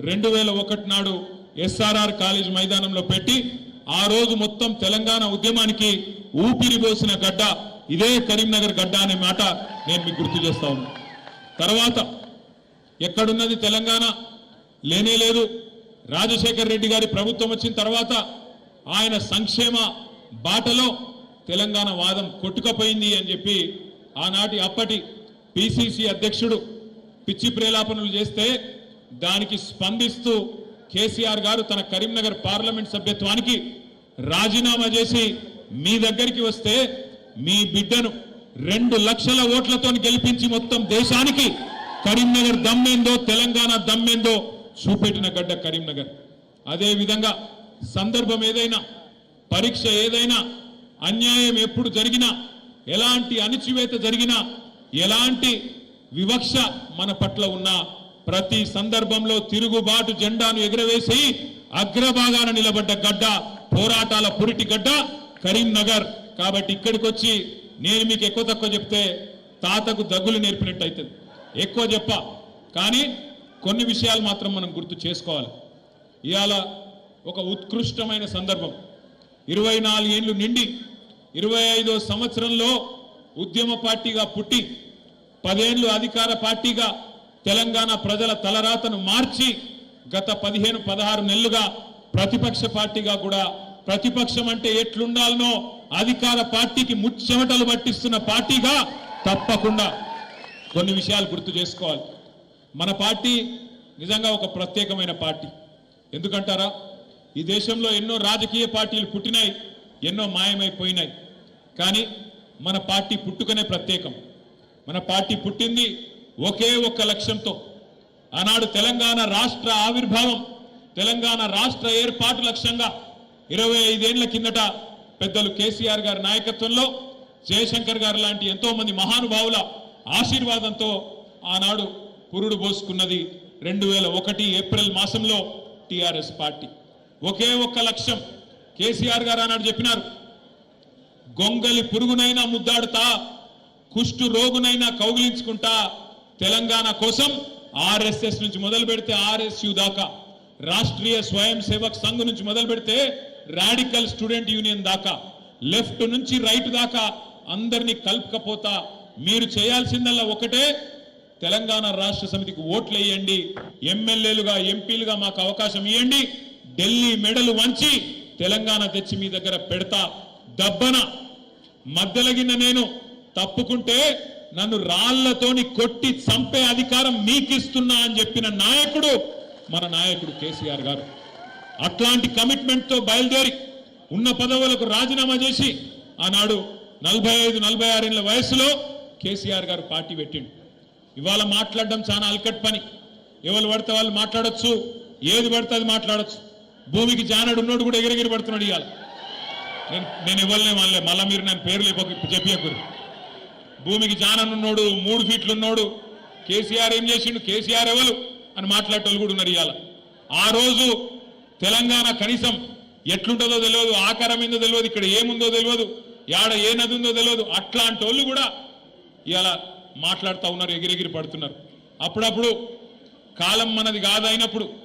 రెండు వేల ఒకటి నాడు ఎస్ఆర్ఆర్ కాలేజ్ మైదానంలో పెట్టి ఆ రోజు మొత్తం తెలంగాణ ఉద్యమానికి ఊపిరిపోసిన గడ్డ ఇదే కరీంనగర్ గడ్డ అనే మాట నేను మీకు గుర్తు చేస్తా ఉన్నా. తర్వాత ఎక్కడున్నది తెలంగాణ? లేనే లేదు. రాజశేఖర్ రెడ్డి గారి ప్రభుత్వం వచ్చిన తర్వాత ఆయన సంక్షేమ బాటలో తెలంగాణ వాదం కొట్టుకపోయింది అని చెప్పి ఆనాటి అప్పటి పిసిసి అధ్యక్షుడు పిచ్చి ప్రేలాపనలు చేస్తే దానికి స్పందిస్తూ కేసీఆర్ గారు తన కరీంనగర్ పార్లమెంట్ సభ్యత్వానికి రాజీనామా చేసి మీ దగ్గరికి వస్తే మీ బిడ్డను రెండు లక్షల ఓట్లతో గెలిపించి మొత్తం దేశానికి కరీంనగర్ దమ్మేందో తెలంగాణ దమ్మేందో చూపెట్టిన గడ్డ కరీంనగర్. అదేవిధంగా సందర్భం ఏదైనా పరీక్ష ఏదైనా అన్యాయం ఎప్పుడు జరిగినా ఎలాంటి అణిచివేత జరిగినా ఎలాంటి వివక్ష మన పట్ల ఉన్న ప్రతి సందర్భంలో తిరుగుబాటు జెండాను ఎగురవేసి అగ్రభాగాన నిలబడ్డ గడ్డ పోరాటాల పురిటి గడ్డ కరీంనగర్. కాబట్టి ఇక్కడికి వచ్చి నేను మీకు ఎక్కువ తక్కువ చెప్తే తాతకు దగ్గులు నేర్పినట్టు అవుతుంది ఎక్కువ చెప్ప. కానీ కొన్ని విషయాలు మాత్రం మనం గుర్తు చేసుకోవాలి. ఇవాళ ఒక ఉత్కృష్టమైన సందర్భం. ఇరవై నాలుగేళ్ళు నిండి ఇరవై ఐదో సంవత్సరంలో ఉద్యమ పార్టీగా పుట్టి పదేళ్ళు అధికార పార్టీగా తెలంగాణ ప్రజల తలరాతను మార్చి గత పదిహేను పదహారు నెలలుగా ప్రతిపక్ష పార్టీగా కూడా ప్రతిపక్షం అంటే ఎట్లుండాలనో అధికార పార్టీకి ముచ్చెమటలు పట్టిస్తున్న పార్టీగా తప్పకుండా కొన్ని విషయాలు గుర్తు చేసుకోవాలి. మన పార్టీ నిజంగా ఒక ప్రత్యేకమైన పార్టీ. ఎందుకంటారా? ఈ దేశంలో ఎన్నో రాజకీయ పార్టీలు పుట్టినాయి ఎన్నో మాయమైపోయినాయి. కానీ మన పార్టీ పుట్టుకనే ప్రత్యేకం. మన పార్టీ పుట్టింది ఒకే ఒక్క లక్ష్యంతో. ఆనాడు తెలంగాణ రాష్ట్ర ఆవిర్భావం తెలంగాణ రాష్ట్ర ఏర్పాటు లక్ష్యంగా ఇరవై ఐదేళ్ళ కిందట పెద్దలు కేసీఆర్ గారి నాయకత్వంలో జయశంకర్ గారు లాంటి ఎంతో మంది మహానుభావుల ఆశీర్వాదంతో ఆనాడు పురుడు పోసుకున్నది రెండు వేల ఒకటి ఏప్రిల్ మాసంలో టిఆర్ఎస్ పార్టీ. ఒకే ఒక్క లక్ష్యం కేసీఆర్ గారు ఆనాడు చెప్పినారు. గొంగలి పురుగునైనా ముద్దాడుతా కుష్టు రోగునైనా కౌగిలించుకుంటా తెలంగాణ కోసం ఆర్ఎస్ఎస్ నుంచి మొదలు పెడితే ఆర్ఎస్యు దాకా రాష్ట్రీయ స్వయం సేవక్ సంఘ్ నుంచి మొదలు పెడితే రాడికల్ స్టూడెంట్ యూనియన్ దాకా లెఫ్ట్ నుంచి రైట్ దాకా అందరినీ కలుపుకపోతా మీరు చేయాల్సిందల్లా ఒకటే తెలంగాణ రాష్ట్ర సమితికి ఓట్లు వేయండి ఎమ్మెల్యేలుగా ఎంపీలుగా మాకు అవకాశం ఇవ్వండి ఢిల్లీ మెడలు వంచి తెలంగాణ తెచ్చి మీ దగ్గర పెడతా. దబ్బన మద్దలగిన నేను తప్పుకుంటే నన్ను రాళ్ళతోని కొట్టి చంపే అధికారం మీకిస్తున్నా అని చెప్పిన నాయకుడు మన నాయకుడు కేసీఆర్ గారు. అట్లాంటి కమిట్మెంట్తో బయలుదేరి ఉన్న పదవులకు రాజీనామా చేసి ఆనాడు నలభై ఐదు నలభై ఆరేళ్ళ వయసులో కేసీఆర్ గారు పార్టీ పెట్టిండు. ఇవాళ మాట్లాడడం చాలా అల్కట్ పని. ఎవరు పడితే వాళ్ళు మాట్లాడొచ్చు ఏది పడితే అది మాట్లాడొచ్చు. భూమికి జానడు ఉన్నోడు కూడా ఎగిరెగిరి పడుతున్నాడు ఇవాళ. నేను నేను ఇవ్వలే మళ్ళీ మళ్ళీ మీరు నేను పేర్లు చెప్పకూడదు భూమికి జాననున్నోడు మూడు ఫీట్లు ఉన్నోడు కేసీఆర్ ఏం చేసిండు? కేసీఆర్ ఎవరు? అని మాట్లాడేటోళ్ళు కూడా ఉన్నారు ఇవాళ ఆ రోజు తెలంగాణ కనీసం ఎట్లుంటుందో తెలియదు ఆకారం ఏందో తెలియదు ఇక్కడ ఏముందో తెలియదు యాడ ఏ నది ఉందో తెలియదు. అట్లాంటి వాళ్ళు కూడా ఇవాళ మాట్లాడుతూ ఉన్నారు ఎగిరెగిరి పడుతున్నారు. అప్పుడప్పుడు కాలం మనది కాదైనప్పుడు